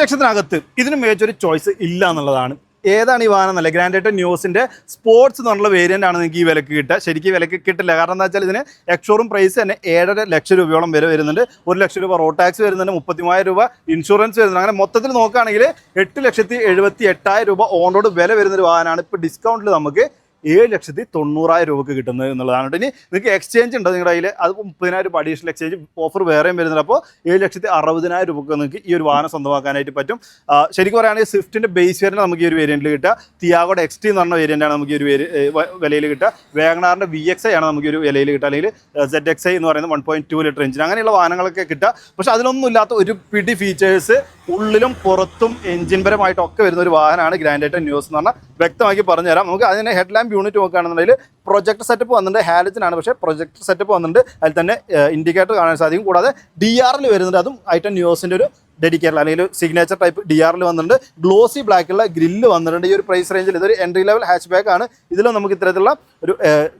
ലക്ഷത്തിനകത്ത് ഇതിന് മികച്ചൊരു ചോയ്സ് ഇല്ല എന്നുള്ളതാണ്. ഏതാണ് ഈ വാഹനം എന്നല്ല ഗ്രാൻഡേറ്റ ന്യൂസിന്റെ സ്പോർട്സ് എന്നുള്ള വേരിയന്റ് ആണ് നിങ്ങൾക്ക് ഈ വിലക്ക് കിട്ടുക. ശരിക്ക് വിലക്ക് കിട്ടില്ല. കാരണം എന്താ വെച്ചാൽ ഇതിന് എക്സ്ഷോറും പ്രൈസ് തന്നെ ഏഴര ലക്ഷം രൂപയോളം വരെ വരുന്നുണ്ട്. ഒരു ലക്ഷം രൂപ റോഡ് ടാക്സ് വരുന്നുണ്ട്. മുപ്പത്തിമൂവായിരം രൂപ ഇൻഷുറൻസ് വരുന്നുണ്ട്. അങ്ങനെ മൊത്തത്തിൽ നോക്കുകയാണെങ്കിൽ എട്ട് ലക്ഷത്തി എഴുപത്തി എട്ടായിരം രൂപ ഓൺ റോഡ് വില വരുന്നൊരു വാഹനമാണ്. ഇപ്പോൾ ഡിസ്കൗണ്ടിൽ നമുക്ക് ഏഴ് ലക്ഷത്തി തൊണ്ണൂറായിരം രൂപക്ക് കിട്ടുന്നത് എന്നുള്ളതാണ്. ഇനി നിങ്ങൾക്ക് എക്സ്ചേഞ്ച് ഉണ്ട് നിങ്ങളുടെ കയ്യിൽ അത് മുപ്പതിനായിരം അഡീഷണൽ എക്സ്ചേഞ്ച് ഓഫർ വേറെയും വരുന്നുണ്ട്. അപ്പോൾ ഏഴ് ലക്ഷത്തി അറുപതിനായിരം രൂപക്ക് നിങ്ങൾക്ക് ഈ ഒരു വാഹനം സ്വന്തമാക്കാനായിട്ട് പറ്റും. ശരിക്കും പറയുകയാണെങ്കിൽ സ്വിഫ്റ്റിന്റെ ബേസ് വേരിയന്റ് നമുക്ക് ഈ ഒരു വേരിയന്റിൽ കിട്ടുക. തിയാഗോടെ ടി എന്ന് പറഞ്ഞ വേരിയന്റാണ് നമുക്ക് ഈ ഒരു വിലയിൽ കിട്ടുക. വേഗനാറിന്റെ വി എക്സ് ഐ ആണ് നമുക്ക് ഈ ഒരു വിലയിൽ കിട്ടുക. അല്ലെങ്കിൽ സെഡ് എക്സ് ഐ എന്ന് പറയുന്നത് one point two litre engine അങ്ങനെയുള്ള വാഹനങ്ങളൊക്കെ കിട്ടുക. പക്ഷേ അതിലൊന്നും ഇല്ലാത്ത ഒരു പിടി ഫീച്ചേഴ്സ് ഉള്ളിലും പുറത്തും എഞ്ചിൻ പരമായിട്ടൊക്കെ വരുന്ന ഒരു വാഹനമാണ് ഗ്രാൻഡേറ്റ ന്യൂസ് എന്ന് പറഞ്ഞാൽ വ്യക്തമാക്കി പറഞ്ഞുതരാം. നമുക്ക് അതിന്റെ ഹെഡ് യൂണിറ്റ് നോക്കുകയാണെന്നുണ്ടെങ്കിൽ പ്രൊജക്ട് സെറ്റപ്പ് വന്നിട്ടുണ്ട് ഹാലജനാണ് പക്ഷേ പ്രൊജക്ട് സെറ്റപ്പ് വന്നിട്ടുണ്ട്. അതിൽ തന്നെ ഇൻഡിക്കേറ്റർ കാണാൻ സാധിക്കും. കൂടാതെ ഡി ആറിൽ വരുന്നുണ്ട്. അതും ഐറ്റം ന്യൂസിന്റെ ഒരു ഡെഡിക്കേറ്റഡ് അല്ലെങ്കിൽ സിഗ്നേച്ചർ ടൈപ്പ് ഡി ആറിൽ വന്നിട്ടുണ്ട്. ഗ്ലോസി ബ്ലാക്കുള്ള ഗ്രില്ല് വന്നിട്ടുണ്ട്. ഈ ഒരു പ്രൈസ് റേഞ്ചിൽ ഇതൊരു എൻട്രി ലെവൽ ഹാച്ച് ബാക്ക് ആണ്. ഇതിലും നമുക്ക് ഇത്തരത്തിലുള്ള ഒരു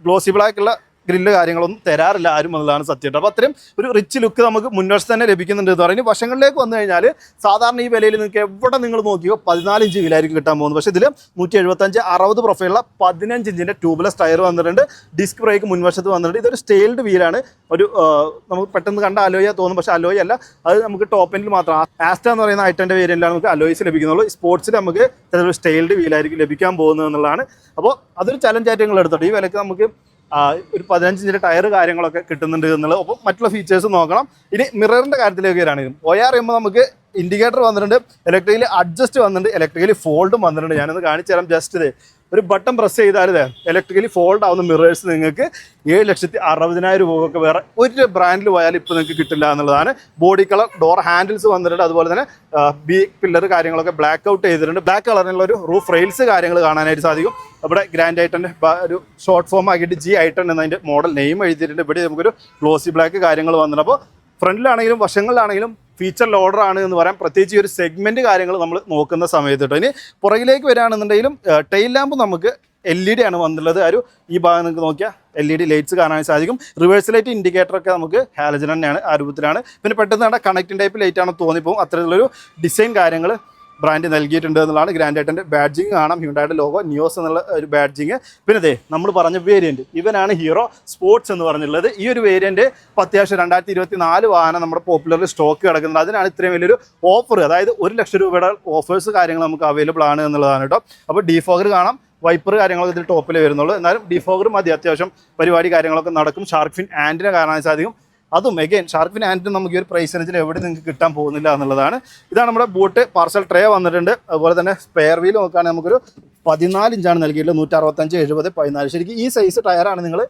ഗ്ലോസി ബ്ലാക്കുള്ള ഗ്രില്ല് കാര്യങ്ങളൊന്നും തരാറില്ല ആരും എന്നുള്ളതാണ് സത്യം. അപ്പോൾ അത്രയും ഒരു റിച്ച് ലുക്ക് നമുക്ക് മുൻവശത്ത് തന്നെ ലഭിക്കുന്നുണ്ട് എന്ന് പറയുന്നത് വശങ്ങളിലേക്ക് വന്നു കഴിഞ്ഞാൽ സാധാരണ ഈ വിലയിൽ നിങ്ങൾക്ക് എവിടെ നിങ്ങൾ നോക്കിയോ പതിനാല് ഇഞ്ച് വിലയായിരിക്കും കിട്ടാൻ പോകുന്നത്. പക്ഷേ ഇതിൽ നൂറ്റി എഴുപത്തഞ്ച് അറുപത് പ്രൊഫൈലുള്ള പതിനഞ്ച് ഇഞ്ചിന്റെ ട്യൂബ്ലെസ് ടയർ വന്നിട്ടുണ്ട്. ഡിസ്ക് ബ്രേക്ക് മുൻവശത്ത് വന്നിട്ടുണ്ട്. ഇതൊരു സ്റ്റെയിൽഡ് വീലാണ് ഒരു നമുക്ക് പെട്ടെന്ന് കണ്ട അലോയ തോന്നും. പക്ഷേ അലോയ അല്ല. അത് നമുക്ക് ടോപ്പ് എൻഡിൽ മാത്രം. ആസ്റ്റ എന്ന് പറയുന്ന ഐറ്റന്റെ വേരിയന്റിലാണ് നമുക്ക് അലോയ്സ് ലഭിക്കുന്നുള്ളൂ. സ്പോർട്സിൽ നമുക്ക് ചിലപ്പോൾ സ്റ്റെയിൽഡ് വീലായിരിക്കും ലഭിക്കാൻ പോകുന്നത് എന്നുള്ളതാണ്. അപ്പോൾ അതൊരു ചലഞ്ചായിട്ട് നിങ്ങൾ എടുത്തോട്ടെ. ഈ വിലക്ക് നമുക്ക് ഒരു പതിനഞ്ച് ഇഞ്ചിന്റെ ടയർ കാര്യങ്ങളൊക്കെ കിട്ടുന്നുണ്ട് എന്നുള്ളത് അപ്പോൾ മറ്റുള്ള ഫീച്ചേഴ്സ് നോക്കണം. ഇനി മിററിന്റെ കാര്യത്തിലേക്ക് വരികയാണ് ഒയാർ ചെയ്യുമ്പോൾ നമുക്ക് ഇൻഡിക്കേറ്റർ വന്നിട്ടുണ്ട് ഇലക്ട്രിക്കലി അഡ്ജസ്റ്റ് വന്നിട്ടുണ്ട് ഇലക്ട്രിക്കലി ഫോൾഡും വന്നിട്ടുണ്ട്. ഞാനൊന്ന് കാണിച്ചു തരാം ജസ്റ്റ് ഇത്. ഒരു ബട്ടൺ പ്രസ് ചെയ്താൽ ഇലക്ട്രിക്കലി ഫോൾഡ് ആവുന്ന മിറേഴ്സ് നിങ്ങൾക്ക് ഏഴ് ലക്ഷത്തി അറുപതിനായിരം രൂപയൊക്കെ വേറെ ഒരു ബ്രാൻഡിൽ പോയാൽ ഇപ്പോൾ നിങ്ങൾക്ക് കിട്ടില്ല എന്നുള്ളതാണ്. ബോഡി കളർ ഡോർ ഹാൻഡിൽസ് വന്നിട്ടുണ്ട്. അതുപോലെ തന്നെ ബി പില്ലർ കാര്യങ്ങളൊക്കെ ബ്ലാക്ക് ഔട്ട് ചെയ്തിട്ടുണ്ട്. ബ്ലാക്ക് കളറിനുള്ള ഒരു റൂഫ് റെയിൽസ് കാര്യങ്ങൾ കാണാനായിട്ട് സാധിക്കും. ഇവിടെ ഗ്രാൻഡ് ഐറ്റന്റെ ഒരു ഷോർട്ട് ഫോം ആക്കിയിട്ട് ജി ഐറ്റൺ എന്നതിന്റെ മോഡൽ നെയിം എഴുതിയിട്ടുണ്ട്. ഇവിടെ നമുക്കൊരു ഗ്ലോസി ബ്ലാക്ക് കാര്യങ്ങൾ വന്നിട്ടുണ്ട്. അപ്പോൾ ഫ്രണ്ടിലാണെങ്കിലും വശങ്ങളിലാണെങ്കിലും ഫീച്ചർ ആണ് എന്ന് പറയാം. പ്രത്യേകിച്ച് ഈ ഒരു സെഗ്മെന്റ് കാര്യങ്ങൾ നമ്മൾ നോക്കുന്ന സമയത്ത് കേട്ടോ ഇനി പുറകിലേക്ക് വരികയാണെന്നുണ്ടെങ്കിലും ടെയിൽ ലാമ്പ് നമുക്ക് എൽ ഇ ഡി ആണ് വന്നുള്ളത് ഒരു ഈ ഭാഗം നിങ്ങൾക്ക് നോക്കിയാൽ എൽ ഇ ഡി ലൈറ്റ്സ് കാണാൻ സാധിക്കും. റിവേഴ്സ് ലൈറ്റ് ഇൻഡിക്കേറ്റർ ഒക്കെ നമുക്ക് ഹാലജൻ തന്നെയാണ് ആ രൂപത്തിലാണ്. പിന്നെ പെട്ടെന്ന് കണ്ട കണക്റ്റിംഗ് ടൈപ്പ് ലൈറ്റ് ആണെന്ന് തോന്നിപ്പോകും. അത്തരത്തിലുള്ളൊരു ഡിസൈൻ കാര്യങ്ങൾ ബ്രാൻഡ് നൽകിയിട്ടുണ്ട് എന്നുള്ളതാണ് ഗ്രാൻഡ് ഐറ്റന്റെ ബാഡ്ജിങ്. കാണാം ഹ്യൂണ്ടായുടെ ലോഗോ ന്യൂസ് എന്നുള്ള ഒരു ബാഡ്ജിങ്. പിന്നെ ദേ നമ്മൾ പറഞ്ഞ വേരിയന്റ് ഇവനാണ് ഹീറോ സ്പോർട്സ് എന്ന് പറഞ്ഞിട്ടുള്ളത്. ഈ ഒരു വേരിയന്റ് അത്യാവശ്യം രണ്ടായിരത്തി ഇരുപത്തി നാല് വാഹനം നമ്മുടെ പോപ്പുലറിൽ സ്റ്റോക്ക് കിടക്കുന്നത് അതിനാണ് ഇത്രയും വലിയൊരു ഓഫർ അതായത് ഒരു ലക്ഷം രൂപയുടെ ഓഫേഴ്സ് കാര്യങ്ങൾ നമുക്ക് അവൈലബിൾ ആണ് എന്നുള്ളതാണ് കേട്ടോ. അപ്പോൾ ഡിഫോഗർ കാണാം. വൈപ്പർ കാര്യങ്ങളൊക്കെ ഇതിൽ ടോപ്പിൽ വരുന്നുള്ളൂ. എന്നാലും ഡിഫോഗർ മതി. അത്യാവശ്യം പരിപാടി കാര്യങ്ങളൊക്കെ നടക്കും. ഷാർക്ക് ഫിൻ ആന്റിനെ കാണാൻ സാധിക്കും. അതും അഗൈൻ ഷാർക്ക് ഫിൻ നമുക്ക് ഈ ഒരു പ്രൈസ് റേഞ്ചിൽ എവിടെ നിങ്ങൾക്ക് കിട്ടാൻ പോകുന്നില്ല എന്നുള്ളതാണ്. ഇതാണ് നമ്മുടെ ബോട്ട് പാർസൽ ട്രേ വന്നിട്ടുണ്ട്. അതുപോലെ തന്നെ സ്പെയർ വീൽ നോക്കുകയാണെങ്കിൽ നമുക്കൊരു പതിനാല് ഇഞ്ചാണ് നൽകിയിട്ടുള്ളത്. നൂറ്റി അറുപത്തഞ്ച് എഴുപത് പതിനാല്. ശരിക്കും ഈ സൈസ് ടയറാണ് നിങ്ങൾ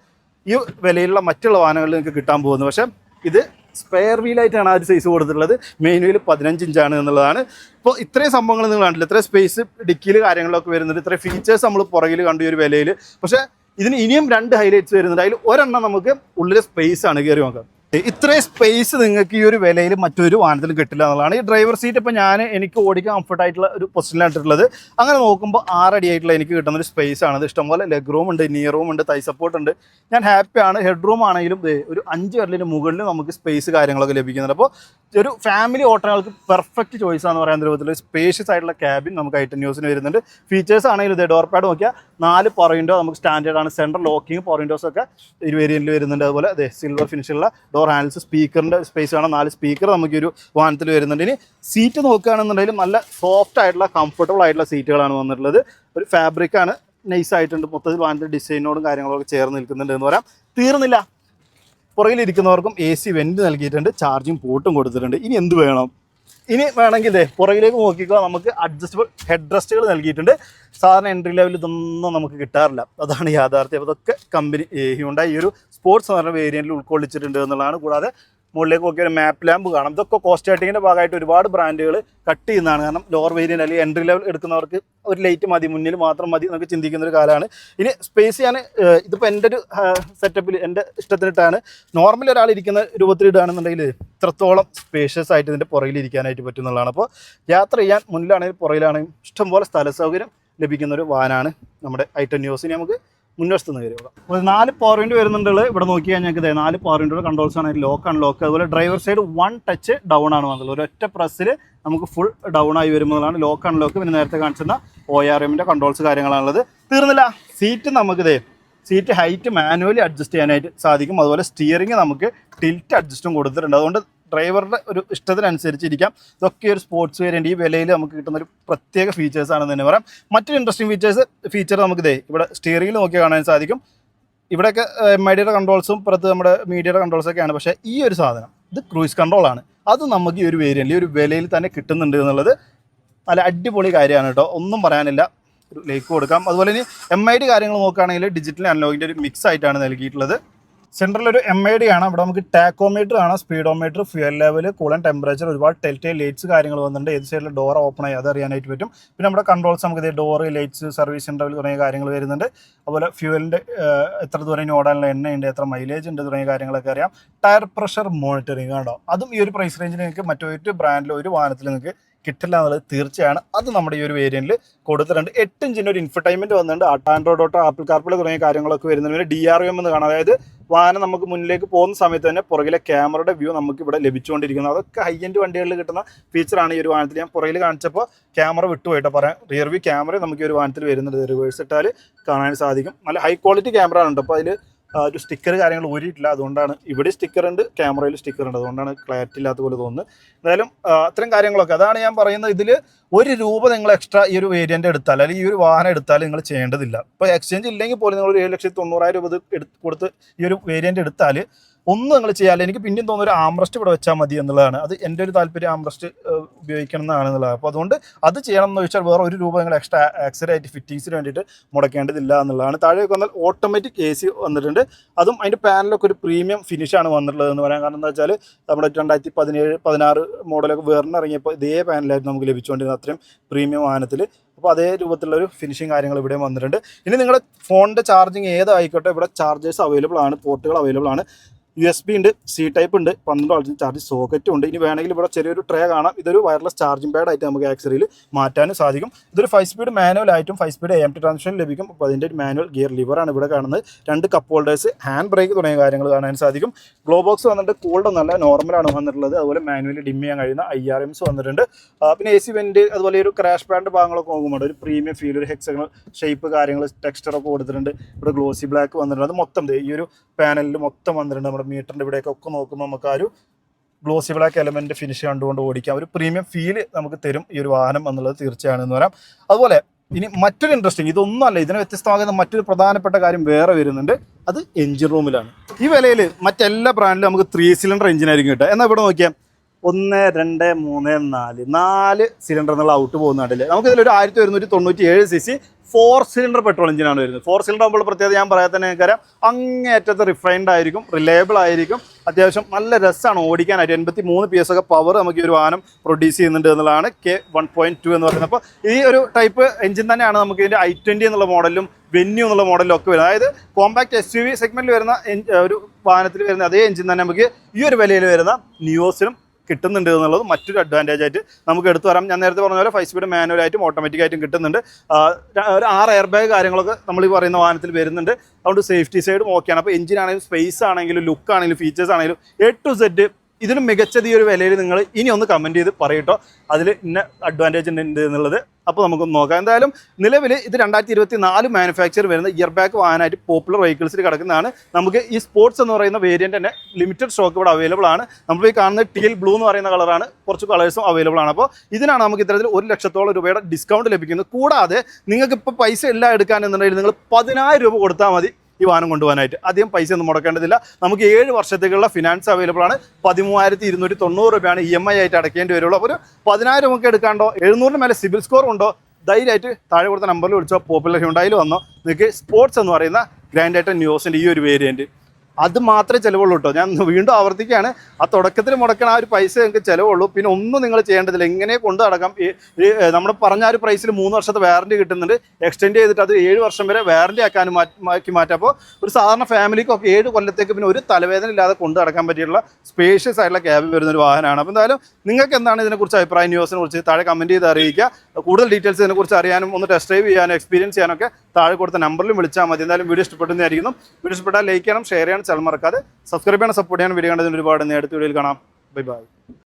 ഈ വിലയിലുള്ള മറ്റുള്ള വാഹനങ്ങളിൽ നിങ്ങൾക്ക് കിട്ടാൻ പോകുന്നത്. പക്ഷേ ഇത് സ്പെയർ വീലായിട്ടാണ് ആ ഒരു സൈസ് കൊടുത്തിട്ടുള്ളത്. മെയിൻ വീൽ പതിനഞ്ച് ഇഞ്ചാണ് എന്നുള്ളതാണ്. ഇപ്പോൾ ഇത്രയും സംഭവങ്ങൾ നിങ്ങൾ കണ്ടില്ല ഇത്രയും സ്പേസ് ഡിക്കിയിൽ കാര്യങ്ങളൊക്കെ വരുന്നുണ്ട് ഇത്രയും ഫീച്ചേഴ്സ് നമ്മൾ പുറകിൽ കണ്ടു ഈ ഒരു വിലയിൽ പക്ഷേ ഇതിന് ഇനിയും രണ്ട് ഹൈലൈറ്റ്സ് വരുന്നുണ്ട്. അതിൽ ഒരെണ്ണം നമുക്ക് ഉള്ളിലെ സ്പേസ് ആണ്. കയറി നോക്കാം. ഇത്രയും സ്പേസ് നിങ്ങൾക്ക് ഈ ഒരു വിലയിൽ മറ്റൊരു വാഹനത്തിൽ കിട്ടില്ല എന്നുള്ളതാണ്. ഈ ഡ്രൈവർ സീറ്റ് ഇപ്പോൾ ഞാൻ എനിക്ക് ഓടിക്കാൻ കംഫർട്ട് ആയിട്ടുള്ള ഒരു പൊസിഷനായിട്ടുള്ളത് അങ്ങനെ നോക്കുമ്പോൾ ആറടി ആയിട്ടുള്ള എനിക്ക് കിട്ടുന്ന സ്പേസ് ആണ്. ഇഷ്ടംപോലെ ലെഗ് റൂം ഉണ്ട് നിയർ റൂം ഉണ്ട് തൈ സപ്പോർട്ട് ഉണ്ട്. ഞാൻ ഹാപ്പിയാണ് ഹെഡ് റൂം ആണെങ്കിലും ഒരു അഞ്ച് വരലിന് മുകളിൽ നമുക്ക് സ്പേസ് കാര്യങ്ങളൊക്കെ ലഭിക്കുന്നുണ്ട്. അപ്പോൾ ഒരു ഫാമിലി ഓട്ടങ്ങൾക്ക് പെർഫെക്റ്റ് ചോയ്സ് ആണെന്ന് പറയുന്ന രൂപത്തിൽ സ്പേഷ്യസ് ആയിട്ടുള്ള ക്യാബിൻ നമുക്ക് ഐ ടെൻ ന്യൂസിന് വരുന്നുണ്ട്. ഫീച്ചേഴ്സ് ആണെങ്കിലും ഇതേ ഡോർ പാഡ് നോക്കിയാൽ നാല് പവർ നമുക്ക് സ്റ്റാൻഡേർഡ് ആണ്. സെൻട്രൽ ലോക്കിംഗ് പവർ വിൻഡോസ് ഒക്കെ ഈ വേരിയന്റിൽ വരുന്നുണ്ട്. അതുപോലെ അതെ സിൽവർ ഫിനിഷുള്ള ഡോർ ഹാൻഡിൽസ് സ്പീക്കറിന്റെ സ്പേസ് ആണ് നാല് സ്പീക്കർ നമുക്ക് ഒരു വാഹനത്തിൽ വരുന്നുണ്ട്. ഇനി സീറ്റ് നോക്കുകയാണെന്നുണ്ടെങ്കിൽ നല്ല സോഫ്റ്റ് ആയിട്ടുള്ള കംഫർട്ടബിൾ ആയിട്ടുള്ള സീറ്റുകളാണ് വന്നിട്ടുള്ളത്. ഒരു ഫാബ്രിക്കാണ് നൈസ് ആയിട്ടുണ്ട്. മൊത്തത്തിൽ വാഹനത്തിന്റെ ഡിസൈനോടും കാര്യങ്ങളൊക്കെ ചേർന്ന് നിൽക്കുന്നുണ്ട് എന്ന് പറയാം. തീർന്നില്ല. പുറകിലിരിക്കുന്നവർക്കും എ സി വെന്റ് നൽകിയിട്ടുണ്ട്. ചാർജിങ് പോട്ടും കൊടുത്തിട്ടുണ്ട്. ഇനി എന്ത് വേണം? ഇനി വേണമെങ്കിൽ പുറകിലേക്ക് നോക്കിക്കോ നമുക്ക് അഡ്ജസ്റ്റബിൾ ഹെഡ് റെസ്റ്റുകൾ നൽകിയിട്ടുണ്ട്. സാധാരണ എൻട്രി ലെവലിൽ ഇതൊന്നും നമുക്ക് കിട്ടാറില്ല. അതാണ് യാഥാർത്ഥ്യം. അതൊക്കെ കമ്പനി ഹ്യൂണ്ടായി ഈ ഒരു സ്പോർട്സ് എന്ന് പറഞ്ഞ വേരിയന്റിൽ ഉൾക്കൊള്ളിച്ചിട്ടുണ്ട് എന്നുള്ളതാണ്. കൂടാതെ മുകളിലേക്ക് നോക്കിയ ഒരു മാപ്പ് ലാമ്പ് കാണാം. ഇതൊക്കെ കോസ്റ്റ് കട്ടിങ്ങിന്റെ ഭാഗമായിട്ട് ഒരുപാട് ബ്രാൻഡുകൾ കട്ട് ചെയ്യുന്നതാണ്. കാരണം ലോവർ വേരിയന്റ് അല്ലെങ്കിൽ എൻട്രി ലെവൽ എടുക്കുന്നവർക്ക് ഒരു ലൈറ്റ് മതി മുന്നിൽ മാത്രം മതി എന്നൊക്കെ ചിന്തിക്കുന്ന ഒരു കാലമാണ്. ഇനി സ്പേസ് ഞാൻ ഇതിപ്പോൾ എന്റെ ഒരു സെറ്റപ്പിൽ എന്റെ ഇഷ്ടത്തിനിട്ടാണ്. നോർമൽ ഒരാൾ ഇരിക്കുന്ന രൂപത്തിൽ ഇടുകയാണെന്നുണ്ടെങ്കിൽ ഇത്രത്തോളം സ്പേഷ്യസ് ആയിട്ട് ഇതിന്റെ പുറകിൽ ഇരിക്കാനായിട്ട് പറ്റുന്നതാണ് അപ്പോൾ യാത്ര ചെയ്യാൻ മുന്നിലാണെങ്കിൽ പുറയിലാണെങ്കിലും ഇഷ്ടംപോലെ സ്ഥല സൗകര്യം ലഭിക്കുന്ന ഒരു വാനാണ് നമ്മുടെ ഐറ്റം ന്യൂസിന് നമുക്ക് മുൻവശത്ത് നിന്ന് കയറി ഒരു നാല് പവർ വിൻഡ് വരുന്നുണ്ട് ഇവിടെ നോക്കി കഴിഞ്ഞാൽ ഇതേ നാല് പവർ വിൻഡോ കൺട്രോൾസ് ആണ്. ലോക്ക് അൺലോക്ക് അതുപോലെ driver side one touch down ആണ് വന്നത്. ഒരൊറ്റ പ്രസ്സിൽ നമുക്ക് ഫുൾ ഡൗൺ ആയി വരുന്നതാണ് ലോക്ക് അൺലോക്ക് പിന്നെ നേരത്തെ കാണിച്ചിരുന്ന ഒ ആർ എമ്മിന്റെ കൺട്രോൾസ് കാര്യങ്ങളാണുള്ളത്. തീർന്നില്ല. സീറ്റ് നമുക്ക് നമുക്കിതേ സീറ്റ് ഹൈറ്റ് മാനുവലി അഡ്ജസ്റ്റ് ചെയ്യാനായിട്ട് സാധിക്കും. അതുപോലെ സ്റ്റിയറിംഗ് നമുക്ക് ടിൽറ്റ് അഡ്ജസ്റ്റും കൊടുത്തിട്ടുണ്ട്. അതുകൊണ്ട് ഡ്രൈവറുടെ ഒരു ഇഷ്ടത്തിനനുസരിച്ച് ഇരിക്കാം ഇതൊക്കെ ഒരു സ്പോർട്സ് വേരിയന്റ് ഈ വിലയിൽ നമുക്ക് കിട്ടുന്ന ഒരു പ്രത്യേക ഫീച്ചേഴ്സ് ആണെന്ന് തന്നെ പറയാം. മറ്റൊരു ഇൻട്രസ്റ്റിംഗ് ഫീച്ചേഴ്സ് ഫീച്ചർ നമുക്ക് ഇതേ ഇവിടെ സ്റ്റിയറിംഗിൽ നോക്കി കാണാൻ സാധിക്കും. ഇവിടെയൊക്കെ എം ഐ ഡിയുടെ കൺട്രോൾസും പുറത്ത് നമ്മുടെ മീഡിയയുടെ കൺട്രോൾസൊക്കെയാണ് പക്ഷേ ഈ ഒരു സാധനം ഇത് ക്രൂയിസ് കൺട്രോളാണ് അത് നമുക്ക് ഈ ഒരു വേരിയന്റ് ഈ ഒരു വിലയിൽ തന്നെ കിട്ടുന്നുണ്ട് എന്നുള്ളത് നല്ല അടിപൊളി കാര്യമാണ് കേട്ടോ. ഒന്നും പറയാനില്ല. ഒരു ലേക്ക് കൊടുക്കാം. അതുപോലെ ഇനി എം ഐ ഡി കാര്യങ്ങൾ നോക്കുകയാണെങ്കിൽ ഡിജിറ്റൽ അനലോഗിന്റെ ഒരു മിക്സ് ആയിട്ടാണ് നൽകിയിട്ടുള്ളത്. സെൻട്രൽ ഒരു എം ഐ ഡി ആണ്. അവിടെ നമുക്ക് ടാക്കോമീറ്റർ ആണ് speedometer fuel level coolant temperature ഒരുപാട് ടെൽറ്റേ ലൈറ്റ്സ് കാര്യങ്ങൾ വന്നിട്ടുണ്ട്. ഏത് സൈഡിൽ ഡോർ ഓപ്പൺ ആയി അത് അറിയാനായിട്ട് പറ്റും. പിന്നെ നമ്മുടെ കൺട്രോൾസ് നമുക്ക് ഇത് ഡോർ ലൈറ്റ്സ് സർവീസ് ഇന്റർവൽ തുടങ്ങിയ കാര്യങ്ങൾ വരുന്നുണ്ട്. അതുപോലെ ഫ്യൂവലിന്റെ എത്ര ദൂരം ഇനി ഓടാനുള്ള എണ്ണയുണ്ട് എത്ര മൈലേജ് ഉണ്ട് തുടങ്ങിയ കാര്യങ്ങളൊക്കെ അറിയാം. ടയർ പ്രഷർ മോണിറ്ററിങ് കണ്ടോ അതും ഈ ഒരു പ്രൈസ് റേഞ്ചിൽ നിങ്ങൾക്ക് മറ്റൊരു ബ്രാൻഡിൽ ഒരു വാഹനത്തിൽ നിങ്ങൾക്ക് കിട്ടില്ല എന്നുള്ളത് തീർച്ചയാണ്. അത് നമ്മുടെ ഈ ഒരു വേരിയന്റിൽ കൊടുത്തിട്ടുണ്ട്. എട്ട് ഇഞ്ചിന്റെ ഒരു ഇൻഫർടൈൻമെന്റ് വന്നിട്ടുണ്ട്. ആൻഡ്രോയിഡ് ഓട്ടോ ആപ്പിൾ കാർപ്പിൾ തുടങ്ങിയ കാര്യങ്ങളൊക്കെ വരുന്നുണ്ട് പിന്നെ ഡി ആർ എം എന്ന് കാണാം. അതായത് വാഹനം നമുക്ക് മുന്നിലേക്ക് പോകുന്ന സമയത്ത് തന്നെ പുറകിലെ ക്യാമറയുടെ വ്യൂ നമുക്ക് ഇവിടെ ലഭിച്ചുകൊണ്ടിരിക്കുന്നത് അതൊക്കെ ഹൈ എൻഡ് വണ്ടികളിൽ കിട്ടുന്ന ഫീച്ചറാണ് ഈ ഒരു വാഹനത്തിൽ. ഞാൻ പുറകിൽ കാണിച്ചപ്പോൾ ക്യാമറ വിട്ടുപോയിട്ട് പറയാം റിയർ വ്യൂ ക്യാമറ നമുക്ക് ഈ ഒരു വാഹനത്തിൽ വരുന്നുണ്ട്. റിവേഴ്സ് ഇട്ടാൽ കാണാൻ സാധിക്കും. നല്ല ഹൈ ക്വാളിറ്റി ക്യാമറ ആണ് അപ്പോൾ അതിൽ ഒരു സ്റ്റിക്കർ കാര്യങ്ങൾ ഊരിയിട്ടില്ല. അതുകൊണ്ടാണ് ഇവിടെ സ്റ്റിക്കർ ഉണ്ട് ക്യാമറയിൽ സ്റ്റിക്കർ ഉണ്ട്. അതുകൊണ്ടാണ് ക്ലാരിറ്റി ഇല്ലാത്ത പോലെ തോന്നുന്നത്. എന്തായാലും അത്തരം കാര്യങ്ങളൊക്കെ. അതാണ് ഞാൻ പറയുന്നത് ഇതിൽ ഒരു രൂപ നിങ്ങൾ എക്സ്ട്രാ ഈ ഒരു വേരിയന്റ് എടുത്താൽ അല്ലെങ്കിൽ ഈ ഒരു വാഹനം എടുത്താൽ നിങ്ങൾ ചെയ്യേണ്ടതില്ല. ഇപ്പോൾ എക്സ്ചേഞ്ച് ഇല്ലെങ്കിൽ പോലും നിങ്ങൾ ഒരു ഏഴ് ലക്ഷത്തി തൊണ്ണൂറായിരം രൂപ കൊടുത്ത് ഈ ഒരു വേരിയന്റ് എടുത്താൽ ഒന്നും നിങ്ങൾ ചെയ്യാല്ല എനിക്ക് പിന്നെയും തോന്നുന്ന ഒരു ആംബ്രസ്റ്റ് ഇവിടെ വെച്ചാൽ മതി എന്നുള്ളതാണ്. അത് എന്റെ ഒരു താല്പര്യം ആംബ്രസ്റ്റ് ഉപയോഗിക്കണം എന്നാണ് എന്നുള്ളത് അപ്പോൾ അതുകൊണ്ട് അത് ചെയ്യണം എന്ന് ചോദിച്ചാൽ വേറെ ഒരു രൂപ നിങ്ങൾ എക്സ്ട്രാ ആക്സിഡന്റ് ഫിറ്റിങ്സിന് വേണ്ടിയിട്ട് മുടക്കേണ്ടതില്ല എന്നുള്ളതാണ്. താഴേക്ക് വന്നാൽ ഓട്ടോമാറ്റിക് എ സി വന്നിട്ടുണ്ട്. അതും അതിന്റെ പാനലൊക്കെ ഒരു പ്രീമിയം ഫിനിഷാണ് വന്നിട്ടുള്ളത് എന്ന് പറയാൻ കാരണം എന്താ വെച്ചാൽ നമ്മുടെ രണ്ടായിരത്തി പതിനേഴ് പതിനാറ് മോഡലൊക്കെ വേറെ ഇറങ്ങിയപ്പോൾ ഇതേ പാനലായിരുന്നു നമുക്ക് ലഭിച്ചുകൊണ്ടിരുന്നത് അത്രയും പ്രീമിയം വാഹനത്തിൽ അപ്പോൾ അതേ രൂപത്തിലുള്ള ഒരു ഫിനിഷിങ് കാര്യങ്ങൾ ഇവിടെ വന്നിട്ടുണ്ട്. ഇനി നിങ്ങളുടെ ഫോണിന്റെ ചാർജിങ് ഏതായിക്കോട്ടെ ഇവിടെ ചാർജേഴ്സ് അവൈലബിൾ ആണ് പോർട്ടുകൾ അവൈലബിൾ ആണ്. യു എസ് ബി ഉണ്ട് സി ടൈപ്പ് ഉണ്ട് പന്ത്രണ്ട് വാൾട്ടിന് ചാർജ് സോക്കറ്റും ഉണ്ട്. ഇനി വേണമെങ്കിൽ ഇവിടെ ചെറിയൊരു ട്രേ കാണാം. ഇതൊരു വയർലെസ് ചാർജിംഗ് പാഡ് ആയിട്ട് നമുക്ക് ആക്സറിയിൽ മാറ്റാനും സാധിക്കും. ഇതൊരു ഫൈവ് സ്പീഡ് മാനുവൽ ആയിട്ടും five speed M T transmission ലഭിക്കും. അപ്പോൾ അതിന്റെ ഒരു മാനുവൽ ഗിയർ ലിവറാണ് ഇവിടെ കാണുന്നത്. രണ്ട് കപ്പ് ഹോൾഡേഴ്സ് ഹാൻഡ് ബ്രേക്ക് തുടങ്ങിയ കാര്യങ്ങൾ കാണാൻ സാധിക്കും. ഗ്ലോ ബോക്സ് വന്നിട്ട് കൂൾഡ് നല്ല നോർമലാണ് വന്നിട്ടുള്ളത്. അതുപോലെ മാനുവലി ഡിം ചെയ്യാൻ കഴിയുന്ന ഐ ആർ എംസ് വന്നിട്ടുണ്ട്. പിന്നെ എ സി വെന്റ് അതുപോലെ ഒരു ക്രാഷ് പാൻഡ് ഭാഗങ്ങളൊക്കെ നോക്കുമ്പോൾ ഒരു പ്രീമിയം ഫീൽ ഒരു ഹെക്സകൾ ഷേപ്പ് കാര്യങ്ങൾ ടെക്സ്ചറൊക്കെ കൊടുത്തിട്ടുണ്ട്. ഇവിടെ ഗ്ലോസി ബ്ലാക്ക് വന്നിട്ടുണ്ട്. അത് മൊത്തം ഈ ഒരു പാനലിൽ മൊത്തം വന്നിട്ടുണ്ട് നമ്മുടെ മീറ്ററിന്റെ ഇവിടെയൊക്കെ ഒക്കെ നോക്കുമ്പോൾ നമുക്ക് ആ ഒരു ഗ്ലോസി ബ്ലാക്ക് എലമെന്റ് ഫിനിഷ് കണ്ടുകൊണ്ട് ഓടിക്കാം. ഒരു പ്രീമിയം ഫീൽ നമുക്ക് തരും ഈ ഒരു വാഹനം എന്നുള്ളത് തീർച്ചയാണ് എന്ന് പറയാം. അതുപോലെ ഇനി മറ്റൊരു ഇൻട്രസ്റ്റിംഗ് ഇതൊന്നും അല്ല ഇതിനെ വ്യത്യസ്തമാകുന്ന മറ്റൊരു പ്രധാനപ്പെട്ട കാര്യം വേറെ വരുന്നുണ്ട്. അത് എഞ്ചിൻ റൂമിലാണ് ഈ വിലയിൽ മറ്റെല്ലാ ബ്രാൻഡിലും നമുക്ക് ത്രീ സിലിണ്ടർ എഞ്ചിനായിരിക്കും കിട്ടുക. എന്നാൽ ഇവിടെ നോക്കിയാൽ ഒന്ന് രണ്ട് മൂന്ന് നാല്. നാല് സിലിണ്ടർ എന്നുള്ള ഔട്ട് പോകുന്നുണ്ടല്ലേ നമുക്ക് ഇതിലൊരു ആയിരത്തി ഒരുന്നൂറ്റി തൊണ്ണൂറ്റി ഏഴ് C C four cylinder petrol എഞ്ചിനാണ് വരുന്നത്. ഫോർ സിലിണ്ടർ ആകുമ്പോൾ പ്രത്യേകത ഞാൻ പറയാൻ തന്നെ കാര്യം അങ്ങേറ്റത്തെ റിഫൈൻഡ് ആയിരിക്കും റിലയബിൾ ആയിരിക്കും. അത്യാവശ്യം നല്ല രസമാണ് ഓടിക്കാനായിട്ട്. എൺപത്തി മൂന്ന് പി എസ് ഒക്കെ പവർ നമുക്ക് ഈ ഒരു വാഹനം പ്രൊഡ്യൂസ് ചെയ്യുന്നുണ്ട് എന്നുള്ളതാണ് കെ വൺ പോയിന്റ് ടു എന്ന് പറയുന്നത്. അപ്പോൾ ഈ ഒരു ടൈപ്പ് എഞ്ചിൻ തന്നെയാണ് നമുക്ക് ഇതിന്റെ ഐ ട്വന്റി എന്നുള്ള മോഡലും വെന്യൂ എന്നുള്ള മോഡലും ഒക്കെ വരുന്നത്. അതായത് കോമ്പാക്ട് എസ് യു വി സെഗ്മെന്റിൽ വരുന്ന ഒരു വാഹനത്തിൽ വരുന്ന അതേ എഞ്ചിൻ തന്നെ നമുക്ക് ഈ ഒരു വിലയിൽ വരുന്ന നിയോസിനും കിട്ടുന്നുണ്ട് എന്നുള്ളത് മറ്റൊരു അഡ്വാന്റേജ് ആയിട്ട് നമുക്ക് എടുത്തു വരാം. ഞാൻ നേരത്തെ പറഞ്ഞ പോലെ ഫൈവ് സ്പീഡ് മാനുവൽ ആയിട്ടും ഓട്ടോമാറ്റിക് ആയിട്ടും കിട്ടുന്നുണ്ട്. ഒരു ആറ് എയർ ബാഗ് കാര്യങ്ങളൊക്കെ നമ്മൾ ഈ പറയുന്ന വാഹനത്തിൽ വരുന്നുണ്ട്. അതുകൊണ്ട് സേഫ്റ്റി സൈഡും ഓക്കെയാണ് അപ്പോൾ എഞ്ചിൻ ആണെങ്കിലും സ്പേസ് ആണെങ്കിലും ലുക്ക് ആണെങ്കിലും ഫീച്ചേഴ്സ് ആണെങ്കിലും എ ടു സെറ്റ് ഇതിനും മികച്ചത് ഈ ഒരു വിലയിൽ നിങ്ങൾ ഇനി ഒന്ന് കമന്റ് ചെയ്ത് പറയട്ടോ. അതിൽ ഇന്ന അഡ്വാന്റേജ് ഉണ്ട് എന്നുള്ളത്. അപ്പോൾ നമുക്കൊന്ന് നോക്കാം. എന്തായാലും നിലവിൽ ഇത് രണ്ടായിരത്തി ഇരുപത്തി നാല് മാനുഫാക്ചർ വരുന്ന ഇയർ ബാക്ക് വാഹനമായിട്ട് പോപ്പുലർ വെഹിക്കിൾസിൽ കിടക്കുന്നതാണ്. നമുക്ക് ഈ സ്പോർട്സ് എന്ന് പറയുന്ന വേരിയന്റ് തന്നെ ലിമിറ്റഡ് സ്റ്റോക്ക് ഇവിടെ അവൈലബിൾ ആണ്. നമ്മൾ ഈ കാണുന്ന ടീൽ ബ്ലൂ എന്ന് പറയുന്ന കളറാണ് കുറച്ച് കളേഴ്സും അവൈലബിൾ ആണ്. അപ്പോൾ ഇതിനാണ് നമുക്ക് ഇത്തരത്തിൽ ഒരു ലക്ഷത്തോളം രൂപയുടെ ഡിസ്കൗണ്ട് ലഭിക്കുന്നത്. കൂടാതെ നിങ്ങൾക്ക് ഇപ്പോൾ പൈസ എല്ലാം എടുക്കാൻ എന്നുണ്ടെങ്കിൽ നിങ്ങൾ പതിനായിരം രൂപ കൊടുത്താൽ മതി. ഈ വാഹനം കൊണ്ടുപോകാനായിട്ട്. അധികം പൈസ ഒന്നും മുടക്കേണ്ടതില്ല. നമുക്ക് ഏഴ് വർഷത്തേക്കുള്ള ഫിനാൻസ് അവൈലബിൾ ആണ്. പതിമൂവായിരത്തി ഇരുന്നൂറ്റി തൊണ്ണൂറ് രൂപയാണ് ഇ എം ഐ ആയിട്ട് അടയ്ക്കേണ്ടി വരുള്ളൂ. ഒരു പതിനായിരം ഒക്കെ എടുക്കാണ്ടോ? എഴുന്നൂറിന് മേലെ സിബിൽ സ്കോർ ഉണ്ടോ? ധൈര്യമായിട്ട് താഴെ കൊടുത്ത നമ്പറിൽ വിളിച്ചോ. പോപ്പുലർ ഹ്യുണ്ടായിൽ വന്നോ. നിങ്ങൾക്ക് സ്പോർട്സ് എന്ന് പറയുന്ന ഗ്രാൻഡ് ആയിട്ട് ന്യൂസിന്റെ ഈ ഒരു വേരിയന്റ് അത് മാത്രമേ ചിലവുള്ളൂ കേട്ടോ. ഞാൻ വീണ്ടും ആവർത്തിക്കുകയാണ്. ആ തുടക്കത്തിൽ മുടക്കണ ആ ഒരു പൈസ നിങ്ങൾക്ക് ചിലവുള്ളൂ. പിന്നെ ഒന്നും നിങ്ങൾ ചെയ്യേണ്ടതില്ല. എങ്ങനെ കൊണ്ട് നടക്കാം നമ്മൾ പറഞ്ഞ ആ ഒരു പ്രൈസിൽ മൂന്ന് വർഷത്തെ വാറന്റി കിട്ടുന്നുണ്ട്. എക്സ്റ്റെൻഡ് ചെയ്തിട്ട് അത് ഏഴ് വർഷം വരെ വാറന്റി മാറ്റി മാറ്റി മാറ്റാം. അപ്പോൾ ഒരു സാധാരണ ഫാമിലിക്കൊക്കെ ഏഴ് കൊല്ലത്തേക്ക് പിന്നെ ഒരു തലവേദന ഇല്ലാതെ കൊണ്ട് നടക്കാൻ പറ്റിയിട്ടുള്ള സ്പേഷ്യസ് ആയിട്ടുള്ള ക്യാബ് വരുന്ന ഒരു വാഹനമാണ്. അപ്പോൾ എന്തായാലും നിങ്ങൾക്ക് എന്താണ് ഇതിനെക്കുറിച്ച് അഭിപ്രായം? ന്യൂസിനെ കുറിച്ച് താഴെ കമന്റ് ചെയ്ത് അറിയിക്കുക. കൂടുതൽ ഡീറ്റെയിൽസ് ഇതിനെക്കുറിച്ച് അറിയാനും ഒന്ന് ടെസ്റ്റ് ഡ്രൈവ് ചെയ്യാനും എക്സ്പീരിയൻസ് ചെയ്യാനൊക്കെ താഴെ കൊടുത്ത നമ്പറിലും വിളിച്ചാൽ മതി. എന്തായാലും വീഡിയോ ഇഷ്ടപ്പെടുന്നതായിരിക്കും വീഡിയോ ഇഷ്ടപ്പെട്ടാൽ ലൈക്ക് ചെയ്യണം ഷെയർ ചെയ്യണം. ചലം മറക്കാതെ സബ്സ്ക്രൈബ് ചെയ്യണം സപ്പോർട്ട് ചെയ്യാൻ വീഡിയോ കണ്ടതിന് ഒരുപാട് നേരത്തെ വീഡിയോയിൽ കാണാം. Bye bye